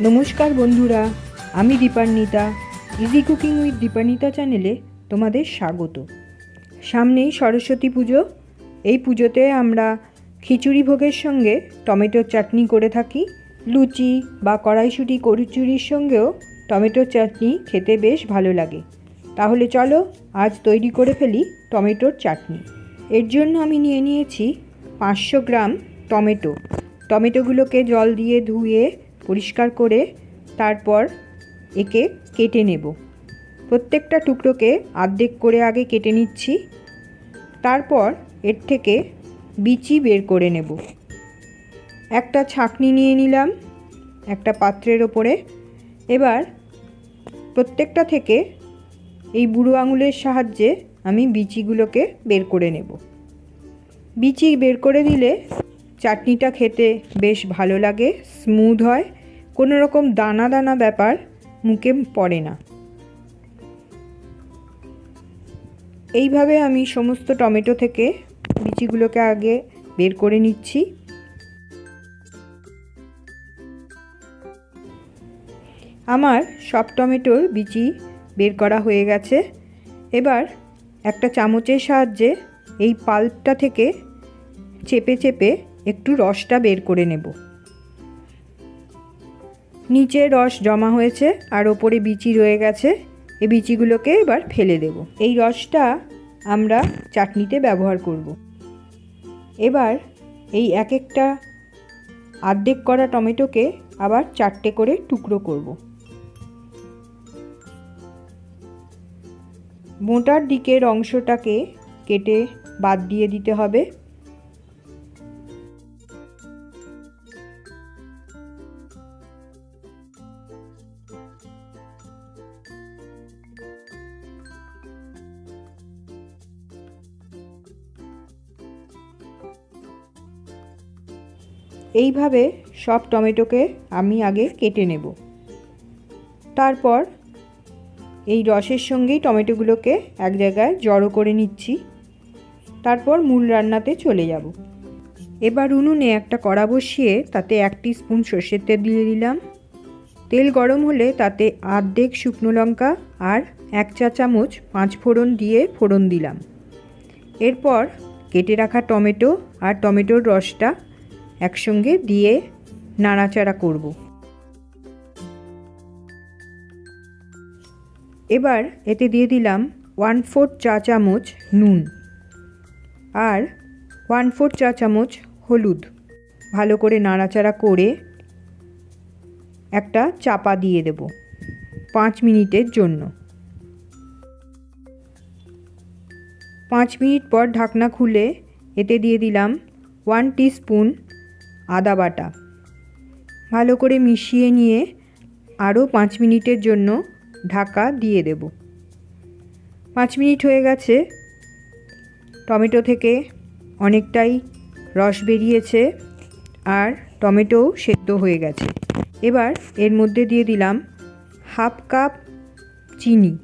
নমস্কার বন্ধুরা, আমি Dipanwita easy cooking with Dipanwita চ্যানেলে তোমাদের স্বাগত। সামনেই সরস্বতী পুজো, এই পুজোতে আমরা খিচুড়ি ভোগের সঙ্গে টমেটোর চাটনি করে থাকি। লুচি বা কড়াইশুঁটি কচুরির সঙ্গেও টমেটোর চাটনি খেতে বেশ ভালো লাগে। তাহলে চলো আজ তৈরি করে ফেলি টমেটোর চাটনি। এর জন্য আমি নিয়ে নিয়েছি পাঁচশো গ্রাম টমেটো। টমেটোগুলোকে জল দিয়ে ধুয়ে পরিষ্কার করে তারপর একে কেটে নেব। প্রত্যেকটা টুকরোকে আর্ধেক করে আগে কেটে নিচ্ছি। তারপর এর থেকে বিচি বের করে নেব। একটা ছাঁকনি নিয়ে নিলাম একটা পাত্রের ওপরে। এবার প্রত্যেকটা থেকে এই বুড়ো আঙুলের সাহায্যে আমি বিচিগুলোকে বের করে নেব। বিচি বের করে দিলে চাটনিটা খেতে বেশ ভালো লাগে স্মুথ হয়, কোনো রকম দানা দানা ব্যাপার মুখে পড়ে না। এইভাবে আমি সমস্ত টমেটো থেকে বিচিগুলোকে আগে বের করে নিচ্ছি। আমার সব টমেটোর বিচি বের করা হয়ে গেছে। এবার একটা চামচের সাহায্যে এই পাল্পটা থেকে চেপে চেপে একটু রসটা বের করে নেব। নিচে রস জমা হয়েছে আর ওপরে বিচি রয়ে গেছে। এই বিচিগুলোকে এবার ফেলে দেব। এই রসটা আমরা চাটনিতে ব্যবহার করব। এবার এই এক একটা আর্ধেক করা টমেটোকে আবার চারটে করে টুকরো করব। মোটার দিকের অংশটাকে কেটে বাদ দিয়ে দিতে হবে। এইভাবে সব টমেটোকে আমি আগে কেটে নেব। তারপর এই রসের সঙ্গেই টমেটোগুলোকে এক জায়গায় জড়ো করে নিচ্ছি। তারপর মূল রান্নাতে চলে যাব। এবার উনুনে একটা কড়া বসিয়ে তাতে এক স্পুন সর্ষের তেল দিয়ে দিলাম। তেল গরম হলে তাতে আর্ধেক শুকনো লঙ্কা আর এক চা চামচ পাঁচ ফোড়ন দিয়ে ফোড়ন দিলাম। এরপর কেটে রাখা টমেটো আর টমেটোর রসটা একসঙ্গে দিয়ে নাড়াচাড়া করব। এবার এতে দিয়ে দিলাম ওয়ান ফোর চা চামচ নুন আর ওয়ান ফোর চা চামচ হলুদ। ভালো করে নাড়াচাড়া করে একটা চাপা দিয়ে দেব পাঁচ মিনিটের জন্য। পাঁচ মিনিট পর ঢাকনা খুলে এতে দিয়ে দিলাম ওয়ান স্পুন আদা বাটা। ভালো করে মিশিয়ে নিয়ে আরও পাঁচ মিনিটের জন্য ঢাকা দিয়ে দেব। পাঁচ মিনিট হয়ে গেছে। টমেটো থেকে অনেকটাই রস বেরিয়েছে আর টমেটোও সেদ্ধ হয়ে গেছে। এবার এর মধ্যে দিয়ে দিলাম হাফ কাপ চিনি।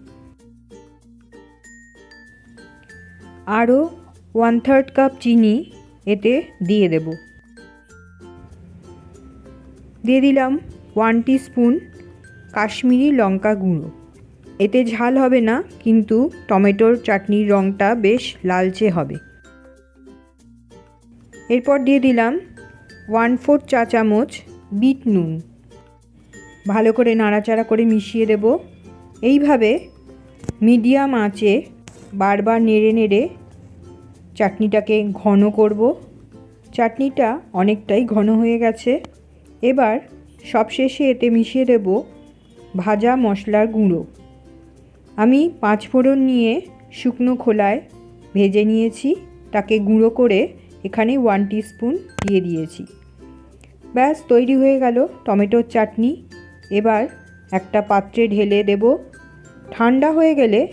আরও ওয়ান থার্ড কাপ চিনি এতে দিয়ে দেব। দিয়ে দিলাম ওয়ান স্পুন কাশ্মীরি লঙ্কা গুঁড়ো। এতে ঝাল হবে না, কিন্তু টমেটোর চাটনির রঙটা বেশ লালচে হবে। এরপর দিয়ে দিলাম ওয়ান ফোর চা চামচ বিট নুন। ভালো করে নাড়াচাড়া করে মিশিয়ে দেব। এইভাবে মিডিয়াম আঁচে বারবার নেড়ে নেড়ে চাটনিটাকে ঘন করব। চাটনিটা অনেকটাই ঘন হয়ে গেছে। এবার সবশেষে এতে মিশিয়ে দেব ভাজা মশলার গুঁড়ো। আমি পাঁচ ফোড়ন নিয়ে শুকনো খোলায় ভেজে নিয়েছি, তাকে গুঁড়ো করে এখানে ওয়ান স্পুন দিয়ে দিয়েছি। ব্যাস, তৈরি হয়ে গেল টমেটোর চাটনি। এবার একটা পাত্রে ঢেলে দেব। ঠান্ডা হয়ে গেলে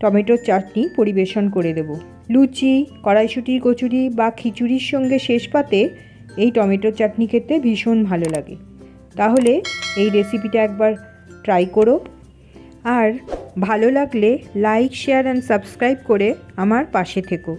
টমেটোর চাটনি পরিবেশন করে দেব। লুচি, কড়াইশুটির কচুরি বা খিচুড়ির সঙ্গে শেষ পাতে এই টমেটো চাটনি খেতে ভীষণ ভালো লাগে। তাহলে এই রেসিপিটা একবার ট্রাই করো। আর ভালো লাগলে লাইক শেয়ার অ্যান্ড সাবস্ক্রাইব করে আমার পাশে থেকো।